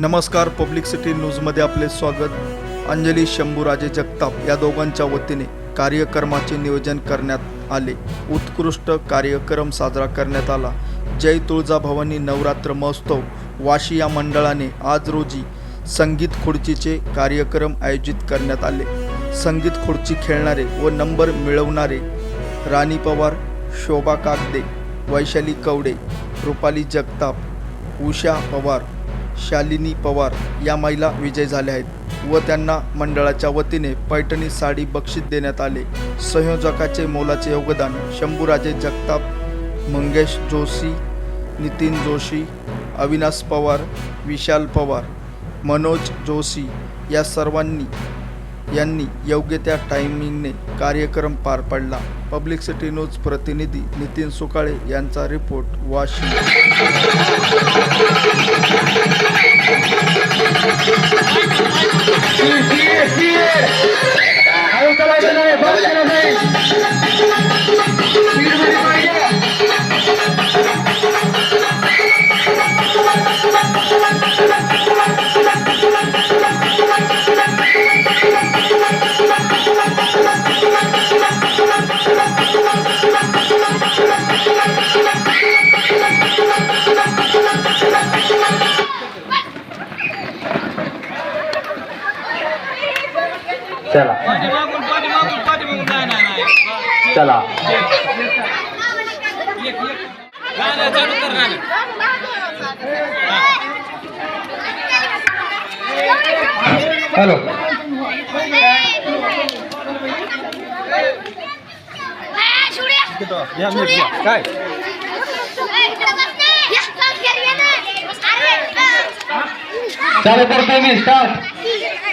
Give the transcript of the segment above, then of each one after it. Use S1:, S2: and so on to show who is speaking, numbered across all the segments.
S1: नमस्कार public city न्यूजमध्ये आपले स्वागत. अंजली शंभूराजे जगताप या दोघांच्या वतीने कार्यक्रमाचे नियोजन करण्यात आले. उत्कृष्ट कार्यक्रम साजरा करण्यात आला. जय तुळजाभवानी नवरात्र महोत्सव वाशी या मंडळाने आज रोजी संगीत खुर्चीचे कार्यक्रम आयोजित करण्यात आले. संगीत खुर्ची खेळणारे व नंबर मिळवणारे राणी पवार शोभा कागदे वैशाली कवडे रुपाली जगताप उषा पवार शालिनी पवार या महिला विजय झाल्या आहेत व त्यांना मंडळाच्या वतीने पैठणी साडी बक्षीस देण्यात आले. संयोजकाचे मोलाचे योगदान शंभूराजे जगताप मंगेश जोशी नितीन जोशी अविनाश पवार विशाल पवार मनोज जोशी या सर्वांनी यांनी योग्य त्या टायमिंगने कार्यक्रम पार पडला. पब्लिक सिटी न्यूज प्रतिनिधी नितीन सुकाळे यांचा रिपोर्ट वाशी
S2: चला
S3: पाठीमागून पाठीमागून पाठीमागून नाही नाही नाही
S2: चला
S3: गाणं चालू कर गाणं
S2: हॅलो
S4: काय
S2: चालू करतोय मी स्टार्ट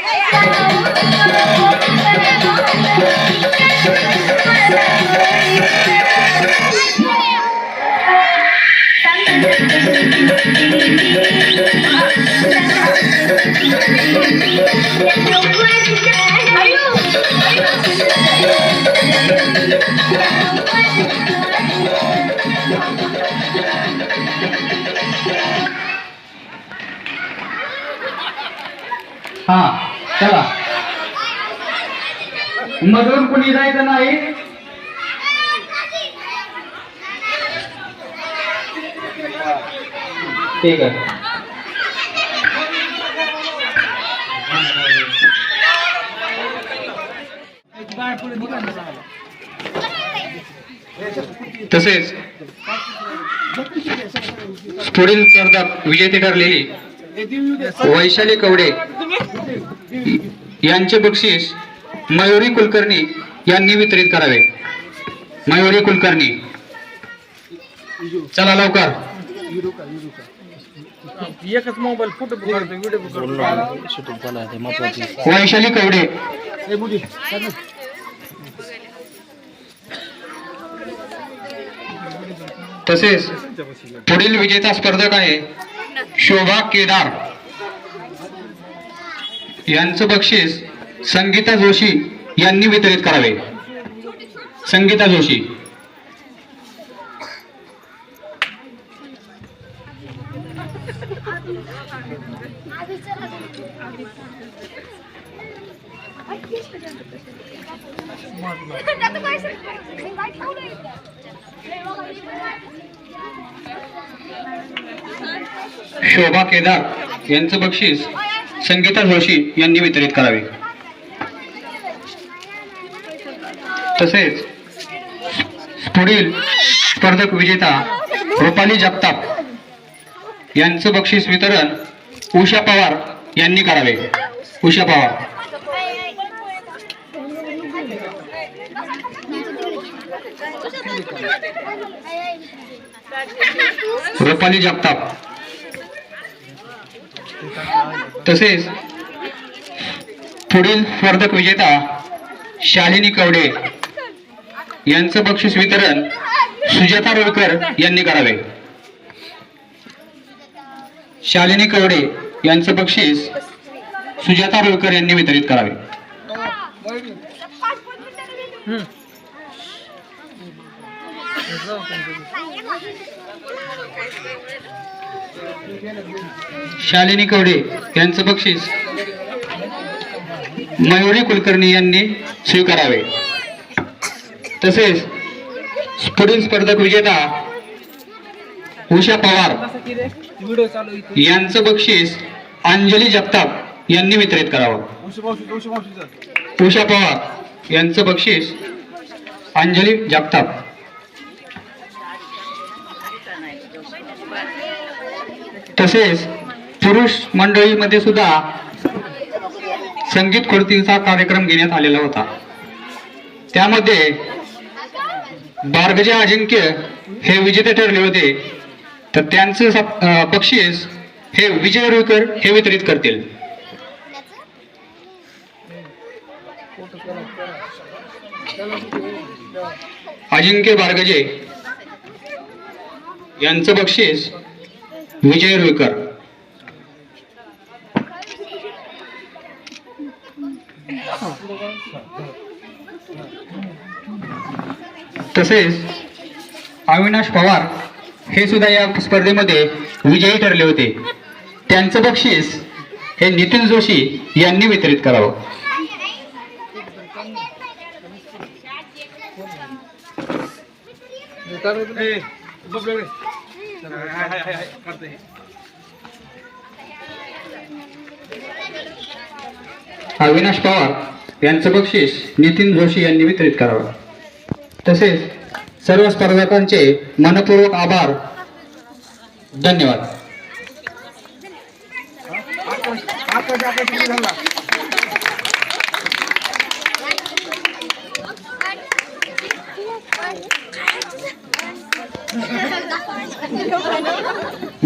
S2: हा चला. मधून कुणी जायचं नाही? ठीक आहे.
S5: तसेच पुढील स्पर्धात विजेते ठरलेली वैशाली कवडे यांचे बक्षीस मयुरी कुलकर्णी यांनी वितरित करावे. मयुरी कुलकर्णी. चला लवकर.
S3: एकच mobile photo video
S5: Vaishali Kawade. तसेच पुढील विजेता स्पर्धक आहे शोभा केदार. यांचं बक्षीस संगीता जोशी यांनी वितरित करावे. संगीता जोशी. शोभा केदार यांचं बक्षीस संगीता जोशी यांनी वितरित करावे. तसेच पुढील स्पर्धक विजेता रुपाली जगताप यांचं बक्षीस वितरण उषा पवार यांनी करावे. उषा पवार. रुपाली जगताप. तसेच पुढील स्पर्धक विजेता शालिनी कवडे यांचं बक्षीस वितरण सुजाता रोळकर यांनी करावे. शालिनी कवडे यांचं बक्षीस सुजाता रोळकर यांनी वितरित करावे. शालिनी कवडे यांचं बक्षीस मयुरी कुलकर्णी यांनी स्वीकारावे. तसेच पुढील स्पर्धक विजेता उषा पवार यांचं बक्षीस अंजली जगताप यांनी वितरित करावं. उषा पवार यांचं बक्षीस अंजली जगताप तसेच पुरुष मंडळीमध्ये सुद्धा संगीत खुर्तीचा कार्यक्रम घेण्यात आलेला होता. त्यामध्ये बार्गजे अजिंक्य हे विजेते ठरले होते. तर त्यांचं बक्षीस हे विजय रुईकर हे वितरित करतील. अजिंक्य बार्गजे यांचं बक्षीस विजय रुईकर. तसेच अविनाश पवार हे सुद्धा या स्पर्धेमध्ये विजयी ठरले होते. त्यांचं बक्षीस हे नितीन जोशी यांनी वितरित करावं.
S3: ए,
S5: अविनाश पवार यांचं बक्षीस नितीन जोशी यांनी वितरित करावं. तसेच सर्व स्पर्धकांचे मनपूर्वक आभार. धन्यवाद.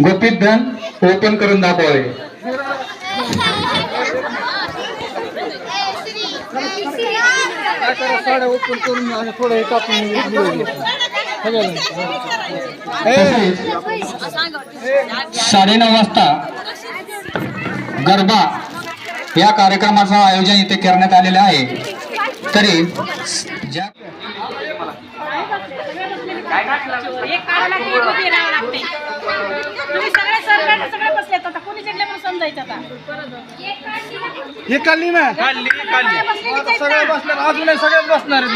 S5: गुपित धन ओपन करून दाखवावे. साडेनऊ वाजता गरबा या कार्यक्रमाचं आयोजन इथे करण्यात आलेलं आहे. तरी ज्या
S4: एक काढायला की एक उभी राहावं लागते. तुम्ही सगळे सरकार सगळे बसलेत आता. कोणी जिंकले म्हणून समजायचं आता.
S3: हे काढली ना. काढली काढली आता सगळे अजूनही सगळे बसणार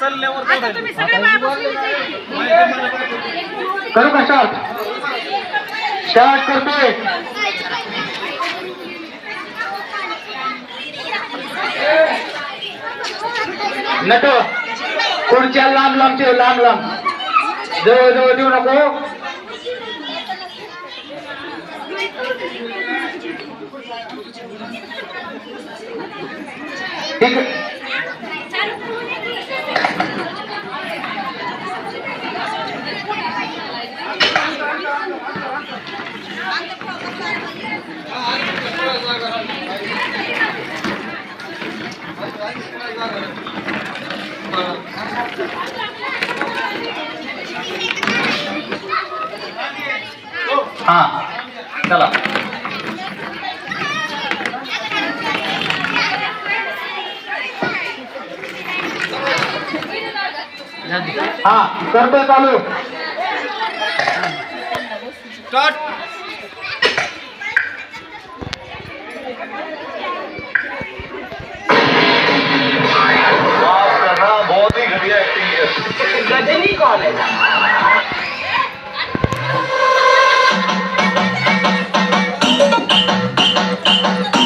S3: चालल्यावर
S4: तुम्ही सगळे.
S5: करू का स्टार्ट स्टार्ट करतोय. नटो. खुर्च्या लांब लांब ठेव लांब लांब. जवळ जवळ देऊ नको. ठीक हा चला। हा करतोय चालू।
S3: स्टार्ट
S6: बहुत ही घटिया एक्टिंग है।
S7: Thank
S5: you.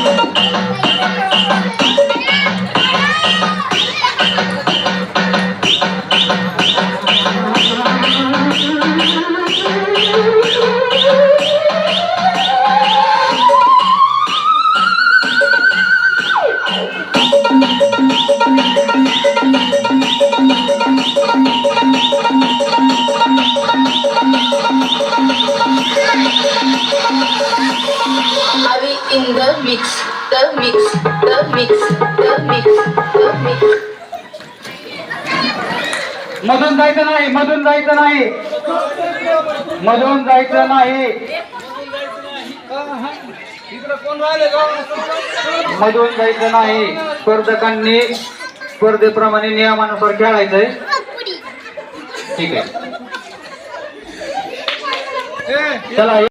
S5: जायचं नाही मधून जायचं नाही. मधून जायचं नाही. मधून जायचं नाही. स्पर्धकांनी स्पर्धेप्रमाणे नियमानुसार खेळायचंय. ठीक आहे. चला